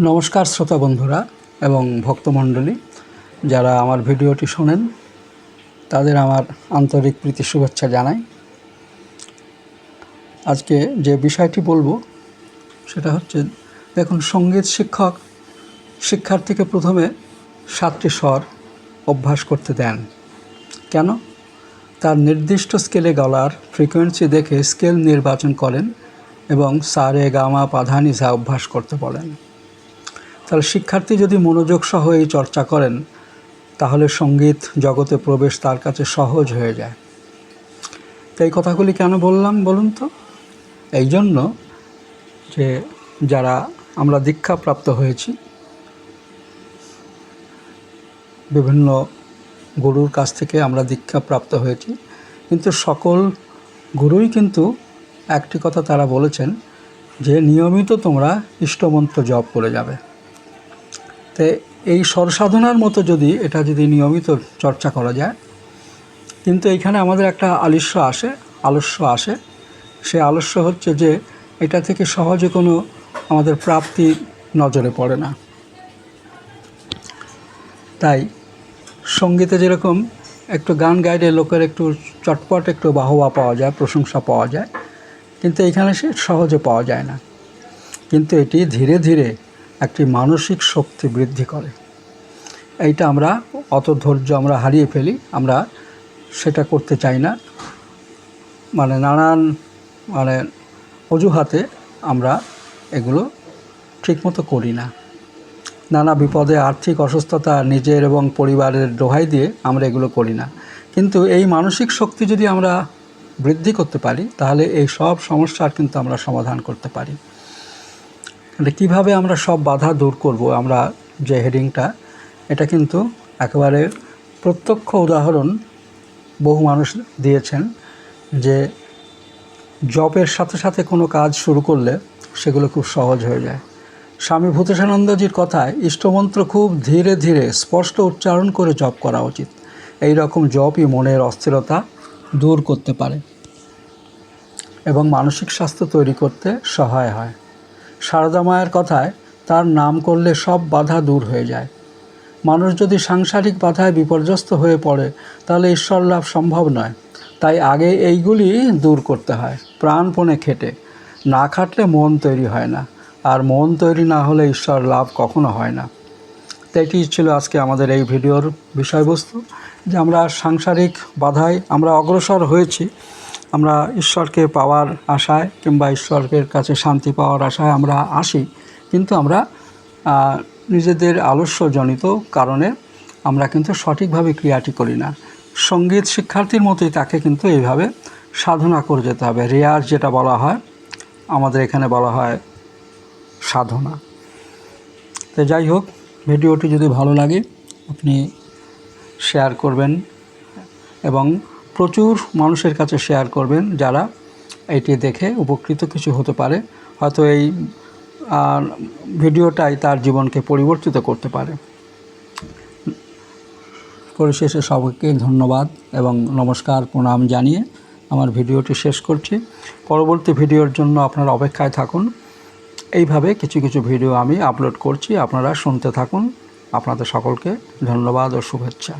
নমস্কার শ্রোতা বন্ধুরা এবং ভক্তমণ্ডলী, যারা আমার ভিডিওটি শোনেন, তাদের আমার আন্তরিক প্রীতি শুভেচ্ছা জানাই। আজকে যে বিষয়টি বলব, সেটা হচ্ছে, দেখুন, সংগীত শিক্ষক শিক্ষার্থীকে প্রথমে সাতটি স্বর অভ্যাস করতে দেন। কেন? তার নির্দিষ্ট স্কেলে গলার ফ্রিকোয়েন্সি দেখে স্কেল নির্বাচন করেন এবং সারে, গামা, পাধানিসা অভ্যাস করতে বলেন। তাহলে শিক্ষার্থী যদি মনোযোগ সহ এই চর্চা করেন, তাহলে সংগীত জগতে প্রবেশ তার কাছে সহজ হয়ে যায়। তাই কথাগুলি কেন বললাম বলুন তো? এই জন্য যে যারা আমরা দীক্ষাপ্রাপ্ত হয়েছি, বিভিন্ন গুরুর কাছ থেকে আমরা দীক্ষাপ্রাপ্ত হয়েছি, কিন্তু সকল গুরুই কিন্তু একটি কথা তারা বলেছেন যে, নিয়মিত তোমরা ইষ্টমন্ত্র জপ করে যাবে। তো এই স্বরসাধনার মতো যদি এটা যদি নিয়মিত চর্চা করা যায়, কিন্তু এইখানে আমাদের একটা আলস্য আসে আলস্য আসে। সে আলস্য হচ্ছে যে এটা থেকে সহজে কোনো আমাদের প্রাপ্তি নজরে পড়ে না। তাই সঙ্গীতে যেরকম একটু গান গাইলে লোকের একটু চটপট একটু বাহবা পাওয়া যায়, প্রশংসা পাওয়া যায়, কিন্তু এখানে সে সহজে পাওয়া যায় না। কিন্তু এটি ধীরে ধীরে একটি মানসিক শক্তি বৃদ্ধি করে। এইটা আমরা অত ধৈর্য আমরা হারিয়ে ফেলি, আমরা সেটা করতে চাই না। মানে নানান মানে অজুহাতে আমরা এগুলো ঠিকমতো করি না। নানা বিপদে আর্থিক অসুস্থতা, নিজের এবং পরিবারের দোহাই দিয়ে আমরা এগুলো করি না। কিন্তু এই মানসিক শক্তি যদি আমরা বৃদ্ধি করতে পারি, তাহলে এই সব সমস্যার কিন্তু আমরা সমাধান করতে পারি। তাহলে কীভাবে আমরা সব বাধা দূর করব, আমরা যে হেডিংটা, এটা কিন্তু একেবারে প্রত্যক্ষ উদাহরণ বহু মানুষ দিয়েছেন যে জবের সাথে সাথে কোনো কাজ শুরু করলে সেগুলো খুব সহজ হয়ে যায়। স্বামী ভূতেশানন্দজির কথায় ইষ্টমন্ত্র খুব ধীরে ধীরে স্পষ্ট উচ্চারণ করে জপ করা উচিত। এই রকম জপই মনের অস্থিরতা দূর করতে পারে এবং মানসিক স্বাস্থ্য তৈরি করতে সহায় হয়। সারদা মায়ের কথায় তার নাম করলে সব বাধা দূর হয়ে যায়। মানুষ যদি সাংসারিক বাধায় বিপর্যস্ত হয়ে পড়ে, তাহলে ঈশ্বর লাভ সম্ভব নয়। তাই আগে এইগুলি দূর করতে হয়, প্রাণপণে খেটে। না খাটলে মন তৈরি হয় না, আর মন তৈরি না হলে ঈশ্বর লাভ কখনো হয় না। তো এটি ছিল আজকে আমাদের এই ভিডিওর বিষয়বস্তু, যে আমরা সাংসারিক বাধায় আমরা অগ্রসর হয়েছি। আমরা ঈশ্বরকে পাওয়ার আশায় কিংবা ঈশ্বরের কাছে শান্তি পাওয়ার আশায় আমরা আসি। কিন্তু আমরা নিজেদের আলস্যজনিত কারণে আমরা কিন্তু সঠিকভাবে ক্রিয়াটি করি না। সংগীত শিক্ষার্থীর মতোই তাকে কিন্তু এইভাবে সাধনা করে যেতে হবে। রেয়ার যেটা বলা হয়, আমাদের এখানে বলা হয় সাধনা। তো যাই হোক, ভিডিওটি যদি ভালো লাগে, আপনি শেয়ার করবেন এবং প্রচুর মানুষের কাছে শেয়ার করবেন যারা এটি দেখে উপকৃত কিছু হতে পারে, হয়তো এই ভিডিওটাই তার জীবনকে পরিবর্তিত করতে পারে। পরিশেষে সবাইকে ধন্যবাদ এবং নমস্কার, প্রণাম জানিয়ে আমার ভিডিওটি শেষ করছি। পরবর্তী ভিডিওর জন্য আপনারা অপেক্ষায় থাকুন। এইভাবে কিছু কিছু ভিডিও আমি আপলোড করছি, আপনারা শুনতে থাকুন। আপনাদের সকলকে ধন্যবাদ ও শুভেচ্ছা।